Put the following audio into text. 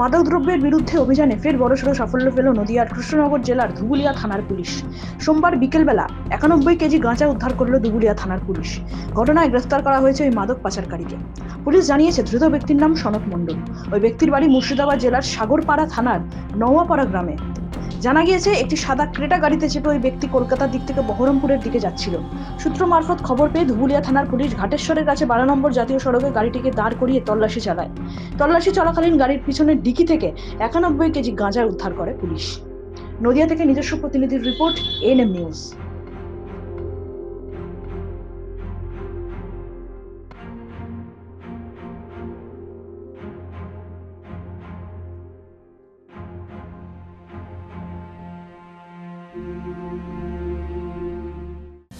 মাদকদ্রব্যের বিরুদ্ধে অভিযানে ফের বড়সড় সাফল্য পেল নদিয়ার কৃষ্ণনগর জেলার ধুবুলিয়া থানার পুলিশ। সোমবার বিকেলবেলা একানব্বই কেজি গাঁজা উদ্ধার করল ধুবুলিয়া থানার পুলিশ। ঘটনায় গ্রেফতার করা হয়েছে ওই মাদক পাচারকারীকে। পুলিশ জানিয়েছে, ধৃত ব্যক্তির নাম সনক মণ্ডল। ওই ব্যক্তির বাড়ি মুর্শিদাবাদ জেলার সাগরপাড়া থানার নওয়াপাড়া গ্রামে। জানা গিয়েছে, একটি সাদা ক্রেটা গাড়িতে চেপে ওই ব্যক্তি কলকাতার দিক থেকে বহরমপুরের দিকে যাচ্ছিল। সূত্র মারফত খবর পেয়ে ধুবুলিয়া থানার পুলিশ ঘাটেশ্বরের কাছে বারো নম্বর জাতীয় সড়কে গাড়িটিকে দাঁড় করিয়ে তল্লাশি চালায়। তল্লাশি চলাকালীন গাড়ির পিছনের ডিকি থেকে একানব্বই কেজি গাঁজা উদ্ধার করে পুলিশ। নদিয়া থেকে নিজস্ব প্রতিনিধির রিপোর্ট এনএম নিউজ।